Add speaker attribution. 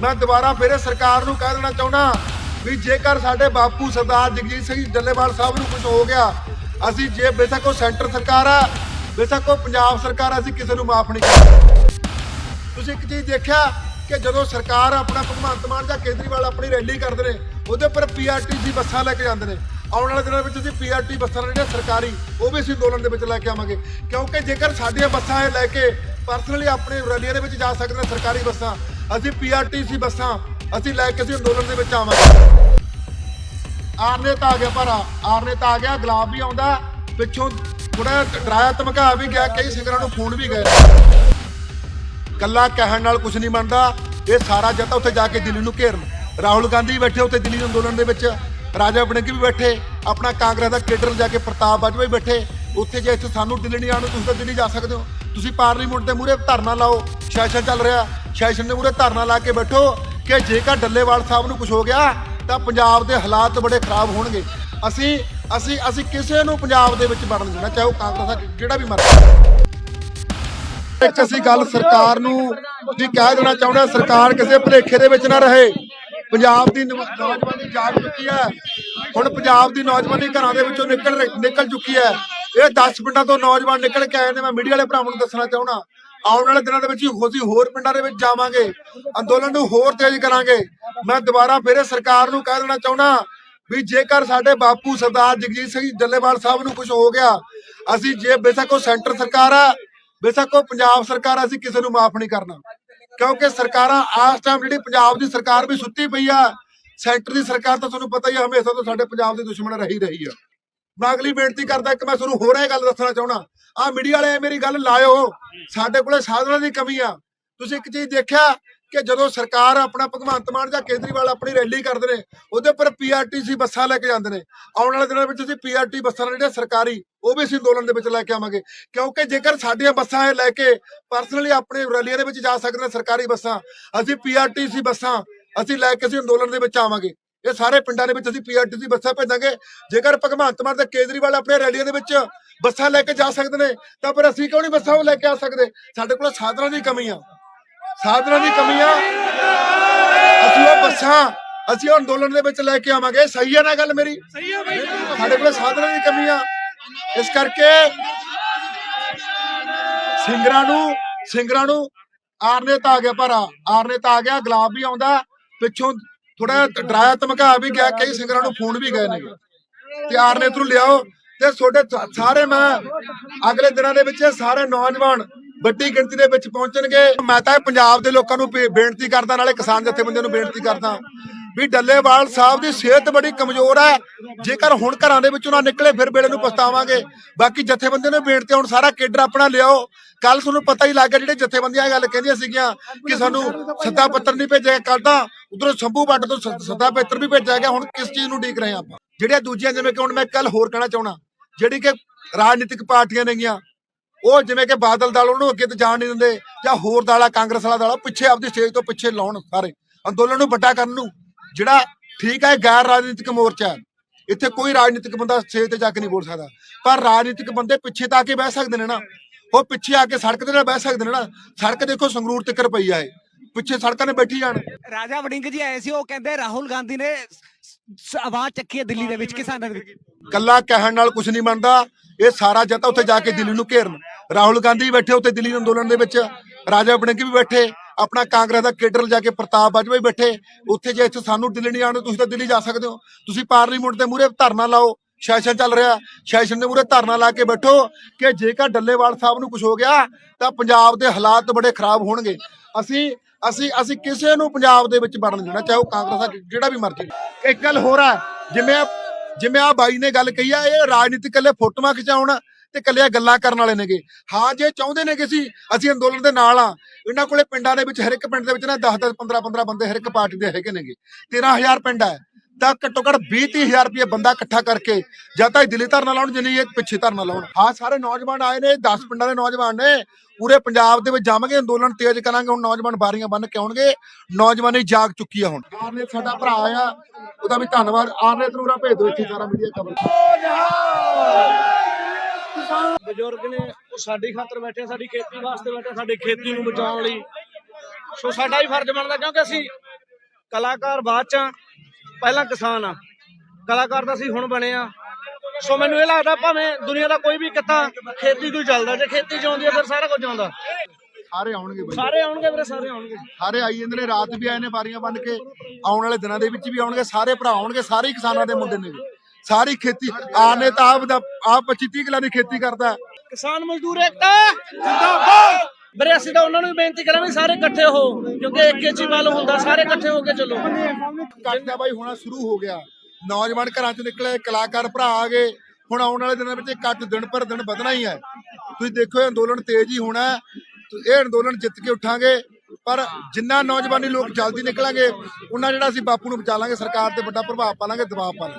Speaker 1: ਮੈਂ ਦੁਬਾਰਾ ਫਿਰ ਸਰਕਾਰ ਨੂੰ ਕਹਿ ਦੇਣਾ ਚਾਹੁੰਦਾ ਵੀ ਜੇਕਰ ਸਾਡੇ ਬਾਪੂ ਸਰਦਾਰ ਜਗਜੀਤ ਸਿੰਘ ਡੱਲੇਵਾਲ ਸਾਹਿਬ ਨੂੰ ਕੁਝ ਹੋ ਗਿਆ, ਅਸੀਂ ਜੇ ਬੇਸ਼ੱਕ ਉਹ ਸੈਂਟਰ ਸਰਕਾਰ ਆ, ਬੇਸ਼ੱਕ ਉਹ ਪੰਜਾਬ ਸਰਕਾਰ ਅਸੀਂ ਕਿਸੇ ਨੂੰ ਮਾਫ ਨਹੀਂ ਕਰਾਂਗੇ ਤੁਸੀਂ ਇੱਕ ਚੀਜ਼ ਦੇਖਿਆ ਕਿ ਜਦੋਂ ਸਰਕਾਰ ਆਪਣਾ ਭਗਵੰਤ ਮਾਨ ਜਾਂ ਕੇਜਰੀਵਾਲ ਆਪਣੀ ਰੈਲੀ ਕਰਦੇ ਨੇ, ਉਹਦੇ ਉੱਪਰ ਪੀਆਰਟੀਸੀ ਬੱਸਾਂ ਲੈ ਕੇ ਜਾਂਦੇ ਨੇ। ਆਉਣ ਵਾਲੇ ਦਿਨਾਂ ਵਿੱਚ ਅਸੀਂ ਪੀਆਰਟੀ ਬੱਸਾਂ ਜਿਹੜੀਆਂ ਸਰਕਾਰੀ, ਉਹ ਵੀ ਅਸੀਂ ਅੰਦੋਲਨ ਦੇ ਵਿੱਚ ਲੈ ਕੇ ਆਵਾਂਗੇ। ਕਿਉਂਕਿ ਜੇਕਰ ਸਾਡੀਆਂ ਬੱਸਾਂ ਇਹ ਲੈ ਕੇ ਪਰਸਨਲੀ ਆਪਣੇ ਰੈਲੀਆਂ ਦੇ ਵਿੱਚ ਜਾ ਸਕਦੇ ਨੇ ਸਰਕਾਰੀ ਬੱਸਾਂ ਅਸੀਂ ਪੀਆਰਟੀਸੀ ਬੱਸਾਂ, ਅਸੀਂ ਲੈ ਕੇ ਅਸੀਂ ਅੰਦੋਲਨ ਦੇ ਵਿੱਚ ਆਵਾਂਗੇ। ਆਰਨੇ ਤਾਂ ਆ ਗਿਆ ਪਰ ਆਰਨੇ ਤਾਂ ਆ ਗਿਆ, ਗੁਲਾਬ ਵੀ ਆਉਂਦਾ, ਪਿੱਛੋਂ ਥੋੜਾ ਡਰਾਇਆ ਧਮਕਾ ਵੀ ਗਿਆ, ਕਈ ਸਿੰਗਰਾਂ ਨੂੰ ਫੋਨ ਵੀ ਗਏ। ਕੱਲਾ ਕਹਿਣ ਨਾਲ ਕੁਝ ਨਹੀਂ ਬਣਦਾ, ਇਹ ਸਾਰਾ ਜੱਤਾ ਉੱਥੇ ਜਾ ਕੇ ਦਿੱਲੀ ਨੂੰ ਘੇਰਨ। ਰਾਹੁਲ ਗਾਂਧੀ ਬੈਠੇ ਉੱਥੇ ਦਿੱਲੀ ਅੰਦੋਲਨ ਦੇ ਵਿੱਚ, ਰਾਜਾ ਬਣੇਗੀ ਵੀ ਬੈਠੇ, ਆਪਣਾ ਕਾਂਗਰਸ ਦਾ ਕੇਡਰ ਜਾ ਕੇ ਪ੍ਰਤਾਪ ਬਾਜਵਾ ਵੀ ਬੈਠੇ। ਉੱਥੇ ਜੇ ਇੱਥੇ ਸਾਨੂੰ ਦਿੱਲੀ ਨਹੀਂ ਆਉਣ ਤੁਸੀਂ ਤਾਂ ਦਿੱਲੀ ਜਾ ਸਕਦੇ ਹੋ। ਤੁਸੀਂ ਪਾਰਲੀਮੈਂਟ ਦੇ ਮੂਹਰੇ ਧਰਨਾ ਲਾਓ, ਸੈਸ਼ਨ ਚੱਲ ਰਿਹਾ। ਸੈਸ਼ਨ ਦੇ ਮੂਹਰੇ ਧਰਨਾ ਲਾ ਕੇ ਬੈਠੋ ਕਿ ਜੇਕਰ ਡੱਲੇਵਾਲ ਸਾਹਿਬ ਨੂੰ ਕੁਝ ਹੋ ਗਿਆ, ਤਾਂ ਪੰਜਾਬ ਦੇ ਹਾਲਾਤ ਬੜੇ ਖਰਾਬ ਹੋਣਗੇ। ਅਸੀਂ ਅਸੀਂ ਅਸੀਂ ਕਿਸੇ ਨੂੰ ਪੰਜਾਬ ਦੇ ਵਿੱਚ ਵੜਨ ਦੇਣਾ, ਚਾਹੇ ਉਹ ਕਾਂਗਰਸ ਦਾ ਜਿਹੜਾ ਵੀ ਮਰਜ਼ੀ। ਇੱਕ ਅਸੀਂ ਗੱਲ ਸਰਕਾਰ ਨੂੰ ਵੀ ਕਹਿ ਦੇਣਾ ਚਾਹੁੰਦੇ ਹਾਂ, ਸਰਕਾਰ ਕਿਸੇ ਭੁਲੇਖੇ ਦੇ ਵਿੱਚ ਨਾ ਰਹੇ। ਪੰਜਾਬ ਦੀ ਨੌ- ਨੌਜਵਾਨੀ ਜਾਗ ਚੁੱਕੀ ਹੈ। ਹੁਣ ਪੰਜਾਬ ਦੀ ਨੌਜਵਾਨੀ ਘਰਾਂ ਦੇ ਵਿੱਚੋਂ ਨਿਕਲ ਰਹੀ- ਨਿਕਲ ਚੁੱਕੀ ਹੈ। ਇਹ 10 ਪਿੰਡਾਂ ਤੋਂ ਨੌਜਵਾਨ ਨਿਕਲ ਕੇ ਆਏ ਨੇ, ਮੈਂ ਮੀਡੀਆ ਵਾਲੇ ਭਰਾਵਾਂ ਨੂੰ ਦੱਸਣਾ ਚਾਹੁੰਦਾ। ਆਉਣ ਵਾਲੇ ਦਿਨਾਂ ਦੇ ਵਿੱਚ ਅਸੀਂ ਹੋਰ ਪਿੰਡਾਂ ਦੇ ਵਿੱਚ ਜਾਵਾਂਗੇ। ਅੰਦੋਲਨ ਨੂੰ ਹੋਰ ਤੇਜ਼ ਕਰਾਂਗੇ। ਮੈਂ ਦੁਬਾਰਾ ਫਿਰ ਸਰਕਾਰ ਨੂੰ ਕਹਿ ਦੇਣਾ ਚਾਹੁੰਦਾ ਵੀ ਜੇਕਰ ਸਾਡੇ ਬਾਪੂ ਸਰਦਾਰ ਜਗਜੀਤ ਸਿੰਘ ਡੱਲੇਵਾਲ ਸਾਹਿਬ ਨੂੰ ਕੁਝ ਹੋ ਗਿਆ, ਅਸੀਂ ਜੇ ਬੇਸ਼ੱਕ ਉਹ ਸੈਂਟਰ ਸਰਕਾਰ ਆ, ਬੇਸ਼ੱਕ ਉਹ ਪੰਜਾਬ ਸਰਕਾਰ ਅਸੀਂ ਕਿਸੇ ਨੂੰ ਮਾਫ ਨਹੀਂ ਕਰਨਾ। ਕਿਉਂਕਿ ਸਰਕਾਰਾਂ ਆਸ ਟਾਈਮ ਜਿਹੜੀ ਪੰਜਾਬ ਦੀ ਸਰਕਾਰ ਵੀ ਸੁੱਤੀ ਪਈ ਆ, ਸੈਂਟਰ ਦੀ ਸਰਕਾਰ ਤਾਂ ਤੁਹਾਨੂੰ ਪਤਾ ਹੀ ਆ, ਹਮੇਸ਼ਾ ਤੋਂ ਸਾਡੇ ਪੰਜਾਬ ਦੀ ਦੁਸ਼ਮਣ ਰਹੀ ਰਹੀ ਆ। ਮੈਂ ਅਗਲੀ ਬੇਨਤੀ ਕਰਦਾ ਕਿ ਮੈਂ ਤੁਹਾਨੂੰ ਹੋਰ ਇਹ ਗੱਲ ਦੱਸਣਾ ਚਾਹਣਾ ਆ ਮੀਡੀਆ ਵਾਲੇ ਮੇਰੀ ਗੱਲ ਲਾਇਓ। ਸਾਡੇ ਕੋਲੇ ਸਾਧਨਾਂ ਦੀ ਕਮੀ ਆ। ਤੁਸੀਂ ਇੱਕ ਚੀਜ਼ ਦੇਖਿਆ ਕਿ ਜਦੋਂ ਸਰਕਾਰ ਆਪਣਾ ਭਗਵੰਤ ਮਾਨ ਜਾਂ ਕੇਜਰੀਵਾਲ ਆਪਣੀ ਰੈਲੀ ਕਰਦੇ ਨੇ, ਉਹਦੇ ਉੱਪਰ ਪੀਆਰਟੀਸੀ ਬੱਸਾਂ ਲੈ ਕੇ ਜਾਂਦੇ ਨੇ। ਆਉਣ ਵਾਲੇ ਦਿਨਾਂ ਵਿੱਚ ਅਸੀਂ ਪੀਆਰਟੀ ਬੱਸਾਂ ਨੇ ਜਿਹੜੀਆਂ ਸਰਕਾਰੀ, ਉਹ ਵੀ ਅਸੀਂ ਅੰਦੋਲਨ ਦੇ ਵਿੱਚ ਲੈ ਕੇ ਆਵਾਂਗੇ। ਕਿਉਂਕਿ ਜੇਕਰ ਸਾਡੀਆਂ ਬੱਸਾਂ ਇਹ ਲੈ ਕੇ ਪਰਸਨਲੀ ਆਪਣੇ ਰੈਲੀਆਂ ਦੇ ਵਿੱਚ ਜਾ ਸਕਦੇ ਨੇ ਸਰਕਾਰੀ ਬੱਸਾਂ, ਅਸੀਂ ਪੀਆਰਟੀਸੀ ਬੱਸਾਂ ਅਸੀਂ ਲੈ ਕੇ ਅਸੀਂ ਅੰਦੋਲਨ ਦੇ ਵਿੱਚ ਆਵਾਂਗੇ। ਇਹ ਸਾਰੇ ਪਿੰਡਾਂ ਦੇ ਵਿੱਚ ਅਸੀਂ ਪੀਆਰਟੀਸੀ ਬੱਸਾਂ ਭੇਜਾਂਗੇ। ਜੇਕਰ ਭਗਵੰਤ ਮਾਨ ਤੇ ਕੇਜਰੀਵਾਲ ਆਪਣੇ ਰੈਲੀਆਂ ਦੇ ਵਿੱਚ ਬੱਸਾਂ ਲੈ ਕੇ ਜਾ ਸਕਦੇ ਨੇ ਤਾਂ ਫਿਰ ਅਸੀਂ ਕਿਉਂ ਨਹੀਂ ਬੱਸਾਂ ਉਹ ਲੈ ਕੇ ਆ ਸਕਦੇ? ਸਾਡੇ ਕੋਲ ਸਾਧਨਾਂ ਦੀ ਕਮੀ ਆ। ਸਾਧਨਾਂ ਦੀ ਕਮੀ ਆ। ਅਸੀਂ ਉਹ ਬੱਸਾਂ ਅਸੀਂ ਅੰਦੋਲਨ ਦੇ ਵਿੱਚ ਲੈ ਕੇ ਆਵਾਂਗੇ। ਸਹੀ ਹੈ ਨਾ ਗੱਲ ਮੇਰੀ? ਸਹੀ ਹੈ ਬਾਈ ਸਾਡੇ ਕੋਲ ਸਾਧਨਾਂ ਦੀ ਕਮੀ ਆ। ਇਸ ਕਰਕੇ ਸਿੰਗਰਾਂ ਨੂੰ ਸਿੰਗਰਾਂ ਨੂੰ ਆਰਨੇ ਤਾਂ ਆ ਗਿਆ ਪਰ ਆਰਨੇ ਤਾਂ ਆ ਗਿਆ ਗੁਲਾਬ ਵੀ ਆਉਂਦਾ। ਪਿੱਛੋਂ ਥੋੜਾ ਡਰਾਇਆ ਧਮਕਾ ਵੀ ਗਿਆ, ਕਈ ਸਿੰਗਰਾਂ ਨੂੰ ਫੋਨ ਵੀ ਗਏ ਨੇ। ਤੇ ਆਰਨੇ ਤੋਂ ਲਿਆਓ। ਤੇ ਤੁਹਾਡੇ ਸਾਰੇ ਮੈਂ ਅਗਲੇ ਦਿਨਾਂ ਦੇ ਵਿੱਚ ਸਾਰੇ ਨੌਜਵਾਨ ਵੱਡੀ ਗਿਣਤੀ ਦੇ ਵਿੱਚ ਪਹੁੰਚਣਗੇ। ਮੈਂ ਤਾਂ ਇਹ ਪੰਜਾਬ ਦੇ ਲੋਕਾਂ ਨੂੰ ਬੇਨਤੀ ਕਰਦਾ, ਨਾਲੇ ਕਿਸਾਨ ਜਥੇਬੰਦੀਆਂ ਨੂੰ ਬੇਨਤੀ ਕਰਦਾ। ਵੀ ਡੱਲੇਵਾਲ ਸਾਹਿਬ ਦੀ ਸਿਹਤ ਬੜੀ ਕਮਜ਼ੋਰ ਹੈ। ਜੇਕਰ ਹੁਣ ਘਰਾਂ ਦੇ ਵਿੱਚੋਂ ਨਾ ਨਿਕਲੇ, ਫਿਰ ਵੇਲੇ ਨੂੰ ਪਛਤਾਵਾਂਗੇ। ਬਾਕੀ ਜਥੇਬੰਦੀਆਂ ਨੂੰ ਬੇਨਤੀ ਹੁਣ ਸਾਰਾ ਕੇਡਰ ਆਪਣਾ ਲਿਆਓ। ਕੱਲ ਤੁਹਾਨੂੰ ਪਤਾ ਹੀ ਲੱਗ ਗਿਆ, ਜਿਹੜੇ ਜਥੇਬੰਦੀਆਂ ਇਹ ਗੱਲ ਕਹਿੰਦੀਆਂ ਸੀਗੀਆਂ ਕਿ ਸਾਨੂੰ ਸੱਦਾ ਪੱਤਰ ਨਹੀਂ ਭੇਜਿਆ ਕੱਲ ਤਾਂ, ਉਧਰੋਂ ਸ਼ੰਭੂ ਬੱਟ ਤੋਂ ਸ- ਪੱਤਰ ਵੀ ਭੇਜਿਆ ਗਿਆ। ਹੁਣ ਕਿਸ ਚੀਜ਼ ਨੂੰ ਉਡੀਕ ਰਹੇ ਆਪਾਂ? ਜਿਹੜੀਆਂ ਦੂਜੀਆਂ, ਜਿਵੇਂ ਕਿ ਹੁਣ ਮੈਂ ਕੱਲ ਹੋਰ ਕਹਿਣਾ ਚਾਹਣਾ ਜਿਹੜੀ ਕਿ ਰਾਜਨੀਤਿਕ ਪਾਰਟੀਆਂ ਨੇਗੀਆਂ, ਉਹ ਜਿਵੇਂ ਕਿ ਬਾਦਲ ਦਲ ਉਹਨੂੰ ਅੱਗੇ ਤੇ ਜਾਣ ਨਹੀਂ ਦਿੰਦੇ, ਜਾਂ ਹੋਰ ਦਾਲਾ ਕਾਂਗਰਸ ਵਾਲਾ ਦਾਲਾ ਪਿੱਛੇ ਆਪਦੀ ਸਟੇਜ ਤੋਂ ਪਿੱਛੇ ਲਾਉਣ ਸਾਰੇ। ਅੰਦੋਲਨ ਨੂੰ ਵੱਡਾ ਕਰਨ ਨੂੰ ਜਿਹੜਾ ਠੀਕ ਹੈ ਗੈਰ ਰਾਜਨੀਤਿਕ ਮੋਰਚਾ। ਇੱਥੇ ਕੋਈ ਰਾਜਨੀਤਿਕ ਬੰਦਾ ਸਟੇਜ ਤੇ ਜਾ ਕੇ ਨਹੀਂ ਬੋਲ ਸਕਦਾ। ਪਰ ਰਾਜਨੀਤਿਕ ਬੰਦੇ ਪਿੱਛੇ ਤਾਂ ਆ ਕੇ ਬਹਿ ਸਕਦੇ ਨੇ ਨਾ। ਉਹ ਪਿੱਛੇ ਆ ਕੇ ਸੜਕ ਦੇ ਨਾਲ ਬਹਿ ਸਕਦੇ ਨੇ ਨਾ। ਸੜਕ ਦੇਖੋ ਸੰਗਰੂਰ ਤੱਕ ਪਈ ਆ ਇਹ। ਪਿੱਛੇ ਸੜਕਾਂ 'ਤੇ ਬੈਠੀ ਜਾਣ।
Speaker 2: ਰਾਜਾ ਵੜਿੰਗ ਜੀ ਆਏ ਸੀ ਉਹ ਕਹਿੰਦੇ ਰਾਹੁਲ ਗਾਂਧੀ ਨੇ ਆਵਾਜ਼ ਚੱਕੀ ਹੈ ਦਿੱਲੀ ਦੇ ਵਿੱਚ ਕਿਸਾਨਾਂ ਦੇ ਵਿੱਚ।
Speaker 1: ਕੱਲਾ ਕਹਿਣ ਨਾਲ ਕੁਝ ਨਹੀਂ ਬਣਦਾ। ਇਹ ਸਾਰਾ ਜੱਤਾ ਉੱਥੇ ਜਾ ਕੇ ਦਿੱਲੀ ਨੂੰ ਘੇਰਨ। ਰਾਹੁਲ ਗਾਂਧੀ ਬੈਠੇ ਉੱਥੇ ਦਿੱਲੀ ਅੰਦੋਲਨ ਦੇ ਵਿੱਚ। ਰਾਜਾ ਬਣੇਗੀ ਵੀ ਬੈਠੇ। ਆਪਣਾ ਕਾਂਗਰਸ ਦਾ ਕੇਡਰ ਜਾ ਕੇ ਪ੍ਰਤਾਪ ਬਾਜਵਾ ਵੀ ਬੈਠੇ। ਉੱਥੇ ਜੇ ਇੱਥੇ ਸਾਨੂੰ ਦਿੱਲੀ ਨਹੀਂ ਆਉਣਾ ਤੁਸੀਂ ਤਾਂ ਦਿੱਲੀ ਜਾ ਸਕਦੇ ਹੋ। ਤੁਸੀਂ ਪਾਰਲੀਮੈਂਟ ਦੇ ਮੂਹਰੇ ਧਰਨਾ ਲਾਓ, ਸੈਸ਼ਨ ਚੱਲ ਰਿਹਾ। ਸੈਸ਼ਨ ਦੇ ਮੂਹਰੇ ਧਰਨਾ ਲਾ ਕੇ ਬੈਠੋ ਕਿ ਜੇਕਰ ਡੱਲੇਵਾਲ ਸਾਹਿਬ ਨੂੰ ਕੁਝ ਹੋ ਗਿਆ, ਤਾਂ ਪੰਜਾਬ ਦੇ ਹਾਲਾਤ ਬੜੇ ਖਰਾਬ ਹੋਣਗੇ। ਅਸੀਂ ਅਸੀਂ ਅਸੀਂ ਕਿਸੇ ਨੂੰ ਪੰਜਾਬ ਦੇ ਵਿੱਚ ਵੜਨ ਦੇਣਾ, ਚਾਹੇ ਉਹ ਕਾਂਗਰਸ ਦਾ ਜਿਹੜਾ ਵੀ ਮਰਜ਼ੀ। ਇੱਕ ਗੱਲ ਹੋਰ ਹੈ ਜਿਵੇਂ ਜਿਵੇਂ ਆ ਬਾਈ ਨੇ ਗੱਲ ਕਹੀ ਆ, ਇਹ ਰਾਜਨੀਤਿਕ ਇਕੱਲੇ ਫੋਟੋਆਂ ਖਿਚਾਉਣ ਤੇ ਕੱਲਿਆ ਗੱਲਾਂ ਕਰਨ ਵਾਲੇ ਨੇਗੇ। ਹਾਂ, ਜੇ ਚਾਹੁੰਦੇ ਨੇ ਕਿ ਅਸੀਂ ਅਸੀਂ ਅੰਦੋਲਨ ਦੇ ਨਾਲ ਆ ਇਹਨਾਂ ਕੋਲੇ ਪਿੰਡਾਂ ਦੇ ਵਿੱਚ, ਹਰ ਇੱਕ ਪਿੰਡ ਦੇ ਵਿੱਚ ਨਾ 10 10 15 15 ਬੰਦੇ ਹਰ ਇੱਕ ਪਾਰਟੀ ਦੇ ਹੈਗੇ ਨੇਗੇ। 13000 ਪਿੰਡ ਹੈ। ਤਾਂ ਘੱਟੋ ਘੱਟ 20 30000 ਰੁਪਏ ਬੰਦਾ ਇਕੱਠਾ ਕਰਕੇ ਜਾਂ ਤਾਂ ਇਹ ਦਿੱਲੀ ਧਰਨਾ ਲਾਉਣ ਜਿੰਨੀ ਇਹ ਪਿੱਛੇ ਧਰਨਾ ਲਾਉਣ। ਹਾਂ, ਸਾਰੇ ਨੌਜਵਾਨ ਆਏ ਨੇ 10 ਪਿੰਡਾਂ ਦੇ ਨੌਜਵਾਨ ਨੇ। ਪੂਰੇ ਪੰਜਾਬ ਦੇ ਵਿੱਚ ਜਾਵਾਂਗੇ, ਅੰਦੋਲਨ ਤੇਜ਼ ਕਰਾਂਗੇ, ਹੁਣ ਨੌਜਵਾਨ ਬਾਰੀਆਂ ਬੰਨ ਕੇ ਆਉਣਗੇ। ਨੌਜਵਾਨੀ ਜਾਗ ਚੁੱਕੀ ਆ ਹੁਣ। ਆਰਨੇ ਸਾਡਾ ਭਰਾ ਆ ਉਹਦਾ ਵੀ ਧੰਨਵਾਦ। ਆਰਨੇ ਤਨੂਰਾ ਭੇਜ ਦਿਓ ਇੱਥੇ ਸਾਰਾ ਮੀਡੀਆ ਕਵਰ
Speaker 3: ਬਜ਼ੁਰਗ ਨੇ ਉਹ ਸਾਡੀ ਖਾਤਰ ਬੈਠੇ ਸਾਡੀ ਖੇਤੀ ਵਾਸਤੇ ਬੈਠੇ ਸਾਡੀ ਖੇਤੀ ਨੂੰ ਬਚਾਉਣ ਲਈ। ਸੋ ਸਾਡਾ ਵੀ ਫਰਜ਼ ਬਣਦਾ ਕਿਉਂਕਿ ਅਸੀਂ ਕਲਾਕਾਰ ਬਾਅਦ ਚ ਪਹਿਲਾਂ ਕਿਸਾਨ ਆ। ਕਲਾਕਾਰ ਤਾਂ ਅਸੀਂ ਹੁਣ ਬਣੇ ਆ। ਸੋ ਮੈਨੂੰ ਇਹ ਲੱਗਦਾ ਭਾਵੇਂ ਦੁਨੀਆ ਦਾ ਕੋਈ ਵੀ ਕਿੱਤਾ ਖੇਤੀ ਕੋਈ ਚੱਲਦਾ ਜੇ ਖੇਤੀ ਚ ਆਉਂਦੀ ਆ ਫਿਰ ਸਾਰਾ ਕੁਝ ਆਉਂਦਾ।
Speaker 1: ਸਾਰੇ ਆਉਣਗੇ ਬਾਈ।
Speaker 3: ਸਾਰੇ ਆਉਣਗੇ ਵੀਰੇ ਸਾਰੇ ਆਉਣਗੇ।
Speaker 1: ਸਾਰੇ ਆਈ ਜਾਂਦੇ ਨੇ ਰਾਤ ਵੀ ਆਏ ਨੇ ਬਾਰੀਆਂ ਬੰਨ ਕੇ ਆਉਣ ਵਾਲੇ ਦਿਨਾਂ ਦੇ ਵਿੱਚ ਵੀ ਆਉਣਗੇ ਸਾਰੇ ਭਰਾ ਆਉਣਗੇ ਸਾਰੇ ਹੀ ਕਿਸਾਨਾਂ ਦੇ ਮੁੰਡੇ ਨੇ। ਸਾਰੀ ਖੇਤੀ ਆਨੇ ਤਾਂ ਆਪ ਦਾ ਆਪ 25 30 ਕਿੱਲਾ ਦੀ ਖੇਤੀ ਕਰਦਾ।
Speaker 3: ਕਿਸਾਨ ਮਜ਼ਦੂਰ ਏਕਤਾ! ਜਿੰਦਾਬਾਦ! ਵੀਰੇ ਅਸੀਂ ਤਾਂ ਉਹਨਾਂ ਨੂੰ ਬੇਨਤੀ ਕਰਾਂ ਵੀ ਸਾਰੇ ਇਕੱਠੇ ਹੋ ਕਿਉਂਕਿ ਇੱਕ ਹੀ ਵੱਲ ਹੁੰਦਾ ਸਾਰੇ ਇਕੱਠੇ ਹੋ ਕੇ ਚੱਲੋ।
Speaker 1: ਕੱਟ ਦਾ ਬਾਈ ਹੋਣਾ ਸ਼ੁਰੂ ਹੋ ਗਿਆ। ਨੌਜਵਾਨ ਘਰਾਂ ਚੋਂ ਨਿਕਲੇ ਕਲਾਕਾਰ ਭਰਾ ਆ ਗਏ। ਹੁਣ ਆਉਣ ਵਾਲੇ ਦਿਨਾਂ ਵਿੱਚ ਕੱਟ ਦਿਨ ਪਰ ਦਿਨ ਵਧਣਾ ਹੀ ਹੈ। ਤੁਸੀਂ ਦੇਖੋ ਇਹ ਅੰਦੋਲਨ ਤੇਜ਼ ਹੀ ਹੋਣਾ। ਇਹ ਅੰਦੋਲਨ ਜਿੱਤ ਕੇ ਉੱਠਾਂਗੇ। ਪਰ ਜਿੰਨਾ ਨੌਜਵਾਨੀ ਲੋਕ ਜਲਦੀ ਨਿਕਲਾਂਗੇ ਉਹਨਾਂ ਜਿਹੜਾ ਅਸੀਂ ਬਾਪੂ ਨੂੰ ਬਚਾ ਲਾਂਗੇ ਸਰਕਾਰ ਤੇ ਵੱਡਾ ਪ੍ਰਭਾਵ ਪਾ ਲਾਂਗੇ ਦਬਾਅ ਪਾ ਲਾਂਗੇ